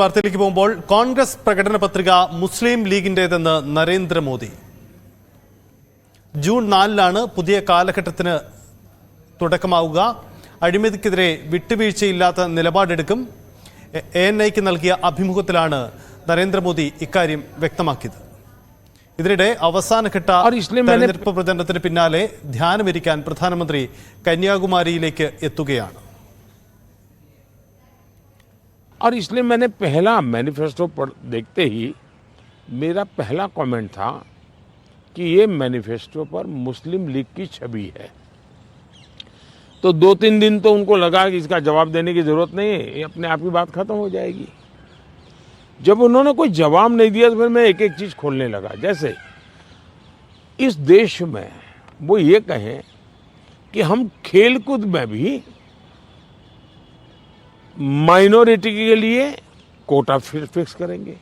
വാർത്തയിലേക്ക് പോകുമ്പോൾ കോൺഗ്രസ് പ്രകടന പത്രിക മുസ്ലിം ലീഗിന്റേതെന്ന് നരേന്ദ്രമോദി. ജൂൺ നാലിലാണ് പുതിയ കാലഘട്ടത്തിന് തുടക്കമാവുക. അഴിമതിക്കെതിരെ വിട്ടുവീഴ്ചയില്ലാത്ത നിലപാടെടുക്കും. എ എൻ ഐക്ക് നൽകിയ അഭിമുഖത്തിലാണ് നരേന്ദ്രമോദി ഇക്കാര്യം വ്യക്തമാക്കിയത്. ഇതിനിടെ അവസാനഘട്ട തെരഞ്ഞെടുപ്പ് പ്രചരണത്തിന് പിന്നാലെ ധ്യാനമിരിക്കാൻ പ്രധാനമന്ത്രി കന്യാകുമാരിയിലേക്ക് എത്തുകയാണ്. और इसलिए मैंने पहला मैनिफेस्टो पढ़, देखते ही मेरा पहला कमेंट था कि ये मैनिफेस्टो पर मुस्लिम लीग की छवि है। तो दो तीन दिन तो उनको लगा कि इसका जवाब देने की ज़रूरत नहीं है, ये अपने आप ही बात खत्म हो जाएगी। जब उन्होंने कोई जवाब नहीं दिया तो फिर मैं एक एक चीज़ खोलने लगा। जैसे इस देश में वो ये कहें कि हम खेलकूद में भी माइनॉरिटी के लिए कोटा फिर- फिक्स करेंगे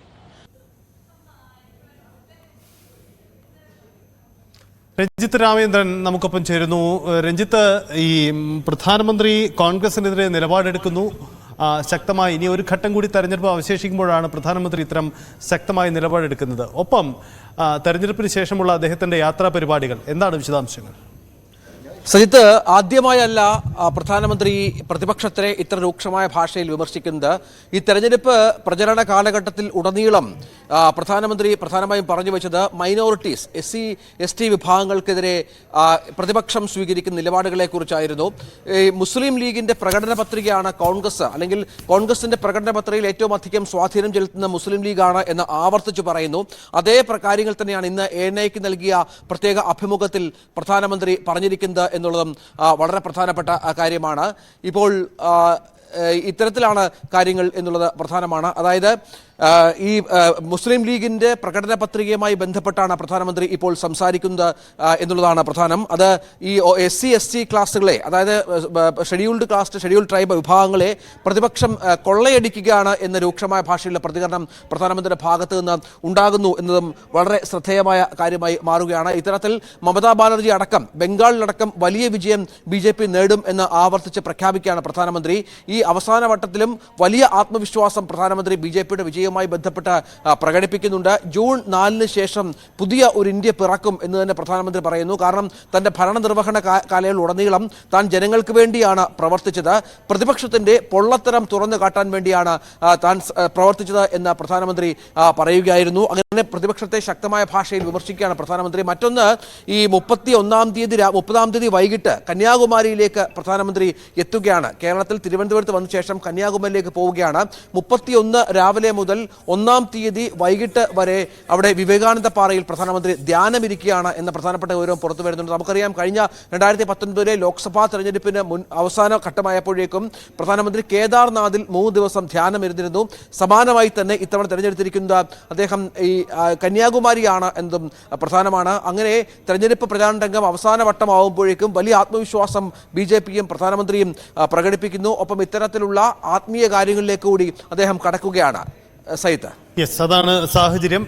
രഞ്ജിത്ത് രാമേന്ദ്രൻ നമുക്കൊപ്പം ചേരുന്നു ഏഹ് രഞ്ജിത്ത് ഈ ഉം, പ്രധാനമന്ത്രി കോൺഗ്രസിനെതിരെ നിലപാടെടുക്കുന്നു ആ, ശക്തമായി ഇനി ഒരു ഘട്ടം കൂടി തെരഞ്ഞെടുപ്പ് അവശേഷിക്കുമ്പോഴാണ് പ്രധാനമന്ത്രി ഇത്തരം ശക്തമായ നിലപാടെടുക്കുന്നത് ഒപ്പം ആ, തെരഞ്ഞെടുപ്പിന് ശേഷമുള്ള അദ്ദേഹത്തിന്റെ യാത്രാ പരിപാടികൾ എന്താണ് വിശദാംശങ്ങൾ സജിത്ത് ആദ്യമായല്ല പ്രധാനമന്ത്രി പ്രതിപക്ഷത്തെ ഇത്ര രൂക്ഷമായ ഭാഷയിൽ വിമർശിക്കുന്നത്. ഈ തെരഞ്ഞെടുപ്പ് പ്രചരണ കാലഘട്ടത്തിൽ ഉടനീളം പ്രധാനമന്ത്രി പ്രധാനമായും പറഞ്ഞു വെച്ചത് minorities S C S T വിഭാഗങ്ങൾക്കെതിരെ പ്രതിപക്ഷം സ്വീകരിക്കുന്ന നിലപാടുകളെ കുറിച്ചായിരുന്നു ഈ മുസ്ലിം ലീഗിന്റെ പ്രകടന പത്രികയാണ് കോൺഗ്രസ്. അല്ലെങ്കിൽ കോൺഗ്രസിന്റെ പ്രകടന പത്രികയിൽ ഏറ്റവും അധികം സ്വാധീനം ചെലുത്തുന്ന മുസ്ലിം ലീഗാണ് എന്ന് ആവർത്തിച്ചു പറയുന്നു. അതേ കാര്യങ്ങൾ തന്നെയാണ് ഇന്ന് എ നൽകിയ പ്രത്യേക അഭിമുഖത്തിൽ പ്രധാനമന്ത്രി പറഞ്ഞിരിക്കുന്നത് എന്നുള്ളതും വളരെ പ്രധാനപ്പെട്ട കാര്യമാണ്. ഇപ്പോൾ ഇത്തരത്തിലാണ് കാര്യങ്ങൾ എന്നുള്ളത് പ്രധാനമാണ്. അതായത് ഈ മുസ്ലിം ലീഗിന്റെ പ്രകടന പത്രികയുമായി ബന്ധപ്പെട്ടാണ് പ്രധാനമന്ത്രി ഇപ്പോൾ സംസാരിക്കുന്നത് എന്നുള്ളതാണ് പ്രധാനം. അത് ഈ എസ് സി എസ് ടി ക്ലാസ്സുകളെ അതായത് ഷെഡ്യൂൾഡ് കാസ്റ്റ് ഷെഡ്യൂൾഡ് ട്രൈബ് വിഭാഗങ്ങളെ പ്രതിപക്ഷം കൊള്ളയടിക്കുകയാണ് എന്ന രൂക്ഷമായ ഭാഷയിലുള്ള പ്രതികരണം പ്രധാനമന്ത്രിയുടെ ഭാഗത്ത് നിന്ന് ഉണ്ടാകുന്നു എന്നതും വളരെ ശ്രദ്ധേയമായ കാര്യമായി മാറുകയാണ്. ഇത്തരത്തിൽ മമതാ ബാനർജി അടക്കം ബംഗാളിലടക്കം വലിയ വിജയം ബി നേടും എന്ന് ആവർത്തിച്ച് പ്രഖ്യാപിക്കുകയാണ് പ്രധാനമന്ത്രി. ഈ അവസാന വട്ടത്തിലും വലിയ ആത്മവിശ്വാസം പ്രധാനമന്ത്രി ബി ജെ പിയുടെ വിജയവുമായി ബന്ധപ്പെട്ട് പ്രകടിപ്പിക്കുന്നുണ്ട്. ജൂൺ നാലിന് ശേഷം പുതിയ ഒരു ഇന്ത്യ പിറക്കും എന്ന് തന്നെ പ്രധാനമന്ത്രി പറയുന്നു. കാരണം തന്റെ ഭരണനിർവഹണ കാ- കാലയളവിലുടനീളം താൻ ജനങ്ങൾക്ക് വേണ്ടിയാണ് പ്രവർത്തിച്ചത്. പ്രതിപക്ഷത്തിന്റെ പൊള്ളത്തരം തുറന്നു കാട്ടാൻ വേണ്ടിയാണ് താൻ പ്രവർത്തിച്ചത് എന്ന് പ്രധാനമന്ത്രി പറയുകയായിരുന്നു. അങ്ങനെ പ്രതിപക്ഷത്തെ ശക്തമായ ഭാഷയിൽ വിമർശിക്കുകയാണ് പ്രധാനമന്ത്രി. മറ്റൊന്ന് ഈ മുപ്പത്തി ഒന്നാം തീയതി മുപ്പതാം തീയതി വൈകിട്ട് കന്യാകുമാരിയിലേക്ക് പ്രധാനമന്ത്രി എത്തുകയാണ്. കേരളത്തിൽ തിരുവനന്തപുരത്ത് വന്ന ശേഷം കന്യാകുമാരിയിലേക്ക് പോവുകയാണ്. മുപ്പത്തിയൊന്ന് രാവിലെ മുതൽ ഒന്നാം തീയതി വൈകിട്ട് വരെ അവിടെ വിവേകാനന്ദ പാറയിൽ പ്രധാനമന്ത്രി ധ്യാനമിരിക്കുകയാണ് എന്ന പ്രധാനപ്പെട്ട വിവരം പുറത്തു വരുന്നുണ്ട്. നമുക്കറിയാം കഴിഞ്ഞ രണ്ടായിരത്തി പത്തൊൻപതിലെ ലോക്സഭാ തെരഞ്ഞെടുപ്പിന് മുൻ അവസാന ഘട്ടമായപ്പോഴേക്കും പ്രധാനമന്ത്രി കേദാർനാഥിൽ മൂന്ന് ദിവസം ധ്യാനമിരുന്നിരുന്നു. സമാനമായി തന്നെ ഇത്തവണ തെരഞ്ഞെടുത്തിരിക്കുന്നത് അദ്ദേഹം ഈ കന്യാകുമാരിയാണ് എന്നതും പ്രധാനമാണ്. അങ്ങനെ തെരഞ്ഞെടുപ്പ് പ്രചാരണ രംഗം അവസാന വട്ടമാവുമ്പോഴേക്കും വലിയ ആത്മവിശ്വാസം ബി ജെ പിയും പ്രധാനമന്ത്രിയും പ്രകടിപ്പിക്കുന്നു. ഒപ്പം ഇത്തരത്തിലുള്ള ആത്മീയ കാര്യങ്ങളിലേക്ക് കൂടി അദ്ദേഹം കടക്കുകയാണ് സയ്യിദ്. യെസ് അതാണ് സാഹചര്യം.